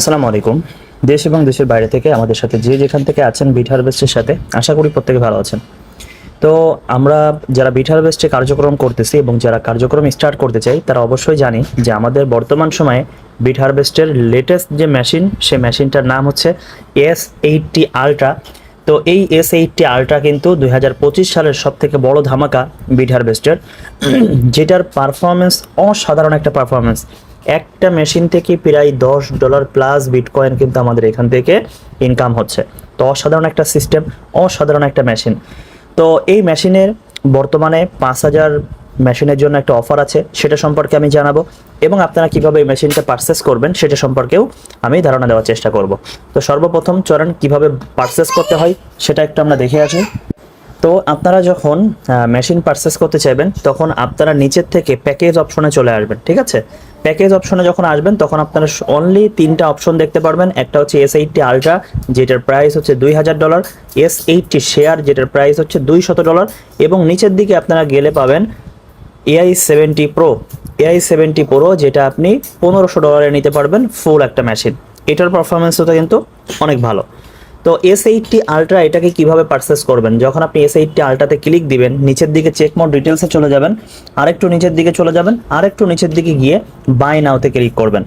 আসসালামু আলাইকুম। দেশ এবং দেশের বাইরে থেকে আমাদের সাথে যে যেখান থেকে আছেন বিট হারভেস্টের সাথে, আশা করি প্রত্যেকে ভালো আছেন। তো আমরা যারা বিট হারভেস্টে কার্যক্রম করতেছি এবং যারা কার্যক্রম স্টার্ট করতে চাই, তারা অবশ্যই জানি যে আমাদের বর্তমান সময়ে বিট হারভেস্টের লেটেস্ট যে মেশিন সে মেশিনটার নাম হচ্ছে এস এইটটি আলট্রা তো এই এস এইটটি আলট্রা কিন্তু দুই হাজার পঁচিশ সালের সব থেকে বড় ধামাকা বিট হারভেস্টের, যেটার পারফরমেন্স অসাধারণ একটা পারফরমেন্স একটা মেশিন থেকে প্রায় দশ ডলার প্লাস বিটকয়েন কিন্তু আমাদের এখান থেকে ইনকাম হচ্ছে। তো অসাধারণ একটা সিস্টেম অসাধারণ একটা মেশিন তো এই মেশিনের বর্তমানে পাঁচ হাজার মেশিনের জন্য একটা অফার আছে, সেটা সম্পর্কে আমি জানাব এবং আপনারা কীভাবে এই মেশিনটা পারচেস করবেন সেটা সম্পর্কেও আমি ধারণা দেওয়ার চেষ্টা করব। তো সর্বপ্রথম চরণ কীভাবে পারচেস করতে হয়, সেটা একটু আমরা দেখে আসি। তো আপনারা যখন মেশিন পারচেস করতে চাইবেন, তখন আপনারা নিচের থেকে প্যাকেজ অপশনে চলে আসবেন, ঠিক আছে? প্যাকেজ অপশনে যখন আসবেন, তখন আপনারা অনলি তিনটা অপশন দেখতে পারবেন। একটা হচ্ছে এস এইটটি আলট্রা যেটার প্রাইস হচ্ছে দুই হাজার ডলার এস এইটটি শেয়ার যেটার প্রাইস হচ্ছে দুই শত ডলার এবং নিচের দিকে আপনারা গেলে পাবেন AI seventy pro AI seventy pro যেটা আপনি পনেরোশো ডলারে নিতে পারবেন ফুল একটা মেশিন এটার পারফরমেন্সটা কিন্তু অনেক ভালো। তো এস এইটটি আলট্রা এটাকে কীভাবে পারচেস করবেন? যখন আপনি এস এইটটি আলট্রাতে ক্লিক দিবেন, নিচের দিকে চেক মোড ডিটেলসে চলে যাবেন, আরেকটু নিচের দিকে চলে যাবেন, আরেকটু নিচের দিকে গিয়ে বাই নাওতে ক্লিক করবেন।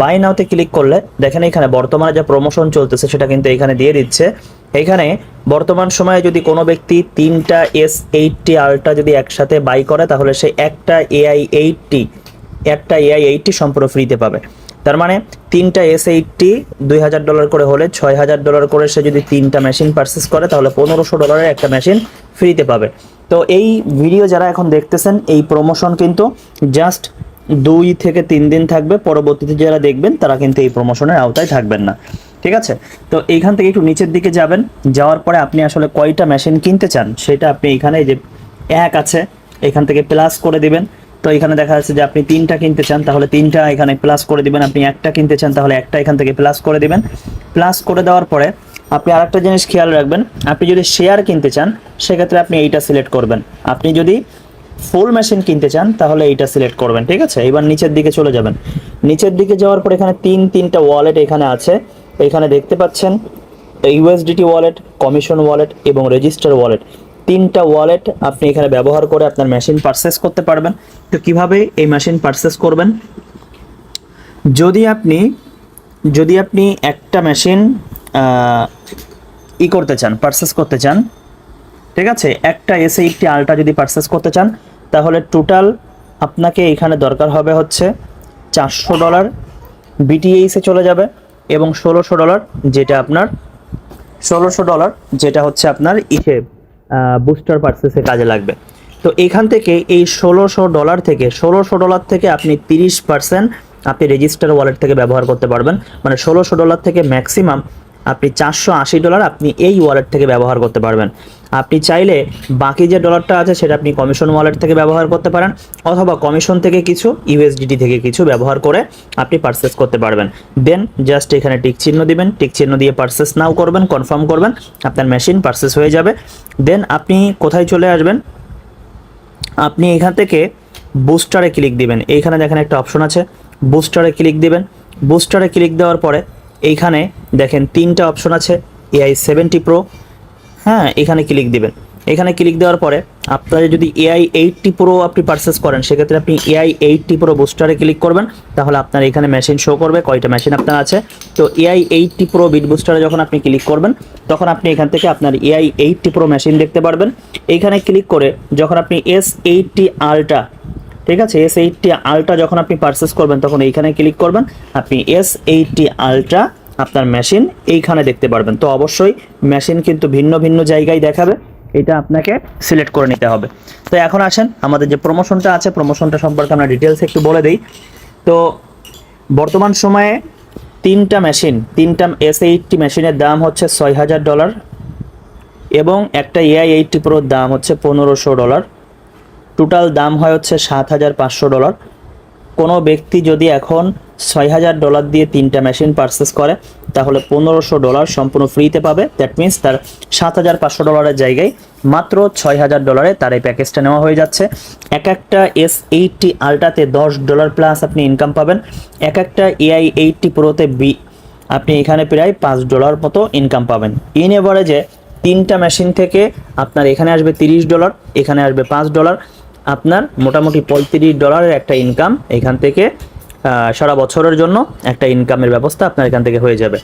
বাই নাওতে ক্লিক করলে দেখেন এখানে বর্তমানে যে প্রমোশন চলতেছে সেটা কিন্তু এখানে দিয়ে দিচ্ছে। এখানে বর্তমান সময়ে যদি কোনো ব্যক্তি তিনটা এস এইটটি আলট্রা যদি একসাথে বাই করে, তাহলে সে একটা এআই এইটটি একটা এআই এইটটি সম্পূর্ণ ফ্রিতে পাবে। তার মানে তিনটা এস এইটটি দুই হাজার ডলার করে হলে ছয় হাজার ডলার করে সে যদি তিনটা মেশিন পারচেস করে, তাহলে পনেরোশো ডলারের একটা মেশিন ফ্রিতে পাবে। তো এই ভিডিও যারা এখন দেখতেছেন, এই প্রমোশন কিন্তু জাস্ট দুই থেকে তিন দিন থাকবে। পরবর্তীতে যারা দেখবেন, তারা কিন্তু এই প্রমোশনের আওতায় থাকবেন না। ঠিক আছে? তো এইখান থেকে একটু নিচের দিকে যাবেন। যাওয়ার পরে আপনি আসলে কয়টা মেশিন কিনতে চান, সেটা আপনি এখানে যে এক আছে, এখান থেকে প্লাস করে দিবেন। তো এখানে দেখা যাচ্ছে যে আপনি তিনটা কিনতে চান, তাহলে তিনটা এখানে প্লাস করে দিবেন। আপনি একটা কিনতে চান, তাহলে একটা এখান থেকে প্লাস করে দিবেন। প্লাস করে দেওয়ার পরে আপনি আরেকটা জিনিস খেয়াল রাখবেন, আপনি যদি শেয়ার কিনতে চান, সেক্ষেত্রে আপনি এইটা সিলেক্ট করবেন। আপনি যদি ফুল মেশিন কিনতে চান, তাহলে এইটা সিলেক্ট করবেন, ঠিক আছে? এবার নিচের দিকে চলে যাবেন। নিচের দিকে যাওয়ার পর এখানে তিন, তিনটা ওয়ালেট এখানে আছে। এখানে দেখতে পাচ্ছেন ইউএসডিটি ওয়ালেট কমিশন ওয়ালেট এবং রেজিস্টার ওয়ালেট তিনটা ওয়ালেট আপনি এখানে ব্যবহার করে আপনার মেশিন পারচেস করতে পারবেন। তো কীভাবে এই মেশিন পারচেস করবেন? যদি আপনি যদি আপনি একটা মেশিন ই করতে চান পারচেস করতে চান, ঠিক আছে? একটা এসে একটি আলট্রা যদি পারচেস করতে চান, তাহলে টোটাল আপনাকে এখানে দরকার হবে হচ্ছে চারশো ডলার বিটিএইসে চলে যাবে এবং ষোলোশো ডলার যেটা আপনার, ষোলোশো ডলার যেটা হচ্ছে আপনার ইসে বুস্টার পার্সেসে কাজে লাগবে। তো এখান থেকে এই ষোলোশো ডলার থেকে, ষোলোশো ডলার থেকে আপনি তিরিশ পার্সেন্ট আপনি রেজিস্টার ওয়ালেট থেকে ব্যবহার করতে পারবেন। মানে ষোলোশো ডলার থেকে ম্যাক্সিমাম আপনি চারশো আশি ডলার আপনি এই ওয়ালেট থেকে ব্যবহার করতে পারবেন। আপনি চাইলে বাকি যে ডলারটা আছে সেটা আপনি কমিশন ওয়ালেট থেকে ব্যবহার করতে পারেন অথবা কমিশন থেকে কিছু ইউএসডিটি থেকে কিছু ব্যবহার করে আপনি পারচেস করতে পারবেন। দেন জাস্ট এখানে টিক চিহ্ন দিবেন টিক চিহ্ন দিয়ে পারচেস নাও করবেন কনফার্ম করবেন, আপনার মেশিন পারচেস হয়ে যাবে। দেন আপনি কোথায় চলে আসবেন? আপনি এখান থেকে বুস্টারে ক্লিক দিবেন। এইখানে দেখেন একটা অপশন আছে বুস্টারে ক্লিক দিবেন। বুস্টারে ক্লিক দেওয়ার পরে এইখানে দেখেন তিনটা অপশন আছে এআই সেভেন্টি প্রো হ্যাঁ এখানে ক্লিক দিবেন। এখানে ক্লিক দেওয়ার পরে আপনারা যদি এআই এইটটি প্রো আপনি পারচেস করেন, সেক্ষেত্রে আপনি এআই এইটটি প্রো বুস্টারে ক্লিক করবেন, তাহলে আপনার এখানে মেশিন শো করবে, কয়টা মেশিন আপনার আছে। তো এআই এইটটি প্রো বিট বুস্টারে যখন আপনি ক্লিক করবেন, তখন আপনি এখান থেকে আপনার এআই এইটটি প্রো মেশিন দেখতে পারবেন। এইখানে ক্লিক করে যখন আপনি এস এইটটি আলট্রা ঠিক আছে? এস এইটটি আলট্রা যখন আপনি পারচেস করবেন, তখন এইখানে ক্লিক করবেন। আপনি এস এইটটি আলট্রা আপনার মেশিন এইখানে দেখতে পারবেন। তো অবশ্যই মেশিন কিন্তু ভিন্ন ভিন্ন জায়গায় দেখাবে। এটা আপনাকে সিলেক্ট করে নিতে হবে। তো এখন আসেন, আমাদের যে প্রমোশনটা আছে প্রমোশনটা সম্পর্কে আমরা ডিটেলস একটু বলে দিই। তো বর্তমান সময়ে তিনটা মেশিন তিনটা এস এইটটি মেশিনের দাম হচ্ছে ছয় হাজার ডলার এবং একটা এআই এইটটি প্রোর দাম হচ্ছে পনেরোশো ডলার টোটাল দাম হয় হচ্ছে সাত হাজার পাঁচশো ডলার। কোনো ব্যক্তি যদি এখন ছয় হাজার ডলার দিয়ে তিনটা মেশিন পারচেস করে, তাহলে পনেরোশো ডলার সম্পূর্ণ ফ্রিতে পাবে। দ্যাট মিন্স তার সাত হাজার পাঁচশো ডলারের জায়গায় মাত্র ছয় হাজার ডলারে তার এই প্যাকেজটা নেওয়া হয়ে যাচ্ছে। এক একটা এস এইটটি আলট্রাতে দশ ডলার প্লাস আপনি ইনকাম পাবেন। এক একটা এআই এইটটি প্রোতে বি, আপনি এখানে প্রায় পাঁচ ডলার মতো ইনকাম পাবেন। ইন এভারেজে তিনটা মেশিন থেকে আপনার এখানে আসবে তিরিশ ডলার, এখানে আসবে পাঁচ ডলার। আপনার মোটামুটি পঁয়ত্রিশ ডলারের একটা ইনকাম এখান থেকে সারা বছরের জন্য একটা ইনকামের ব্যবস্থা আপনার এখান থেকে হয়ে যাবে।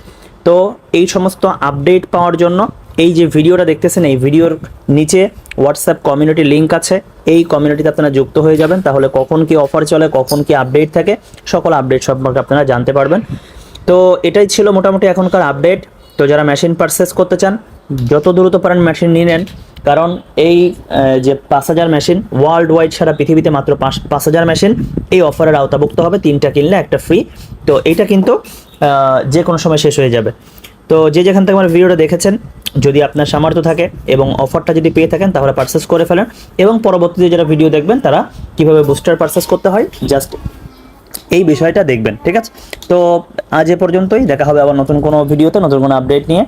তো এই সমস্ত আপডেট পাওয়ার জন্য এই যে ভিডিওটা দেখতেছেন, এই ভিডিওর নিচে হোয়াটসঅ্যাপ কমিউনিটি লিঙ্ক আছে। এই কমিউনিটিতে আপনারা যুক্ত হয়ে যাবেন, তাহলে কখন কি অফার চলে, কখন কি আপডেট থাকে, সকল আপডেট সম্পর্কে আপনারা জানতে পারবেন। তো এটাই ছিল মোটামুটি এখনকার আপডেট তো যারা মেশিন পারচেস করতে চান, যত দ্রুত পারেন মেশিন নিয়ে নেন। কারণ এই যে পাঁচ হাজার মেশিন ওয়ার্ল্ড ওয়াইড সারা পৃথিবীতে মাত্র পাঁচ পাঁচ হাজার মেশিন এই অফারের আওতাভুক্ত হবে, তিনটা কিনলে একটা ফ্রি তো এটা কিন্তু যে কোনো সময় শেষ হয়ে যাবে। তো যে যেখান থেকে আমার ভিডিওটা দেখেছেন, যদি আপনার সামর্থ্য থাকে এবং অফারটা যদি পেয়ে থাকেন, তাহলে পারচেস করে ফেলেন এবং পরবর্তীতে যারা ভিডিও দেখবেন, তারা কীভাবে বুস্টার পারচেস করতে হয় জাস্ট এই বিষয়টা দেখবেন, ঠিক আছে? তো আজ এ পর্যন্তই, দেখা হবে আবার নতুন কোনো ভিডিওতে নতুন কোনো আপডেট নিয়ে.